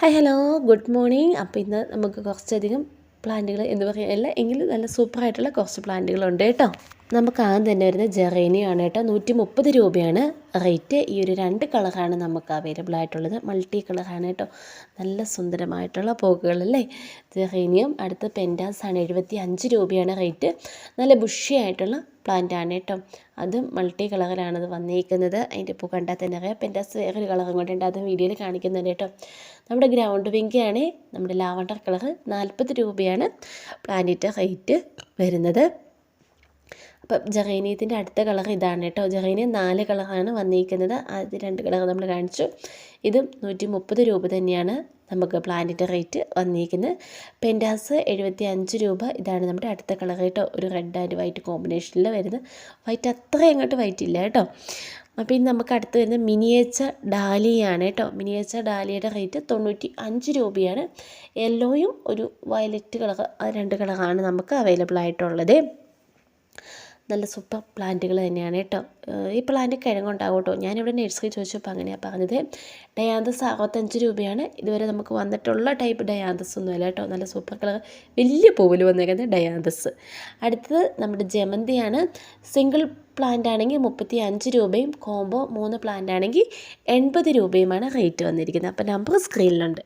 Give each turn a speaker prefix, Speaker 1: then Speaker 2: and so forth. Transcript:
Speaker 1: Hi hello good morning അപ്പോൾ ഇന്ന് നമുക്ക് കുറച്ചധികം പ്ലാന്റുകൾ എന്ന് പറയുക അല്ല എങ്കിലും നല്ല സൂപ്പറായിട്ടുള്ള കുറച്ച് പ്ലാന്റുകളുണ്ട് കേട്ടോ. നമുക്ക് ആദ്യം തന്നെ വരുന്നത് ജെറേനിയാണ് കേട്ടോ. നൂറ്റി മുപ്പത് രൂപയാണ് റേറ്റ്. ഈ ഒരു രണ്ട് കളറാണ് നമുക്ക് അവൈലബിൾ ആയിട്ടുള്ളത്. മൾട്ടി കളറാണ് കേട്ടോ. നല്ല സുന്ദരമായിട്ടുള്ള പോക്കുകളല്ലേ? ജെറേനിയം അടുത്ത പെന്റാസ് ആണ് എഴുപത്തി അഞ്ച് രൂപയാണ് റേറ്റ്. നല്ല ബുഷി ആയിട്ടുള്ള പ്ലാന്റ് ആണ് കേട്ടോ. അതും മൾട്ടി കളറിലാണ് അത് വന്നിരിക്കുന്നത് അതിന്റെ പൂ കണ്ടാൽ തന്നെ അറിയാം. പെന്റാസ് വേറൊരു കളറും കൂടെ ഉണ്ട്. അത് വീഡിയോയിൽ കാണിക്കുന്നുണ്ട് കേട്ടോ. നമ്മുടെ ഗ്രൗണ്ട് വിങ്കിയാണ്. നമ്മുടെ ലാവണ്ടർ കളർ നാൽപ്പത് രൂപയാണ് പ്ലാന്റിന്റെ റേറ്റ് വരുന്നത്. അപ്പം ജറേനിയത്തിന്റെ അടുത്ത കളർ ഇതാണ് കേട്ടോ. ജറേനിയം നാല് കളറാണ് വന്നിരിക്കുന്നത്. അത് രണ്ട് കളർ നമ്മൾ കാണിച്ചു. ഇതും നൂറ്റി മുപ്പത് രൂപ തന്നെയാണ് നമുക്ക് പ്ലാന്റിന്റെ റേറ്റ് വന്നിരിക്കുന്നത്. പെന്റാസ് എഴുപത്തി അഞ്ച് രൂപ. ഇതാണ് നമ്മുടെ അടുത്ത കളർ കേട്ടോ. ഒരു റെഡ് ആൻഡ് വൈറ്റ് കോമ്പിനേഷനിൽ വരുന്നത്. വൈറ്റ് അത്ര അങ്ങോട്ട് വൈറ്റ് ഇല്ല കേട്ടോ. അപ്പോൾ ഇനി നമുക്ക് അടുത്ത് വരുന്നത് മിനിയേച്ചർ ഡാലിയാണ് കേട്ടോ. മിനിയേച്ചർ ഡാലിയുടെ റേറ്റ് തൊണ്ണൂറ്റി അഞ്ച് രൂപയാണ്. യെല്ലോയും ഒരു വയലറ്റ് കളർ രണ്ട് കളറാണ് നമുക്ക് അവൈലബിൾ ആയിട്ടുള്ളത്. നല്ല സൂപ്പർ പ്ലാന്റുകൾ തന്നെയാണ് കേട്ടോ. ഈ പ്ലാന്റ് കിഴങ്ങുണ്ടാകും കേട്ടോ ഞാനിവിടെ നഴ്സറി ചോദിച്ചപ്പോൾ അങ്ങനെയാണ് പറഞ്ഞത്. ഡയാന്തസ് അറുപത്തഞ്ച് രൂപയാണ്. ഇതുവരെ നമുക്ക് വന്നിട്ടുള്ള ടൈപ്പ് ഡയാന്തസ് ഒന്നുമല്ല കേട്ടോ. നല്ല സൂപ്പർ കളർ വലിയ പൂവിൽ വന്നേക്കുന്നത് ഡയാന്തസ് അടുത്തത് നമ്മുടെ ജമന്തിയാണ്. സിംഗിൾ പ്ലാന്റ് ആണെങ്കിൽ മുപ്പത്തി അഞ്ച് രൂപയും കോംബോ മൂന്ന് പ്ലാന്റ് ആണെങ്കിൽ എൺപത് രൂപയുമാണ് റേറ്റ് വന്നിരിക്കുന്നത്. അപ്പോൾ നമ്പർ സ്ക്രീനിലുണ്ട്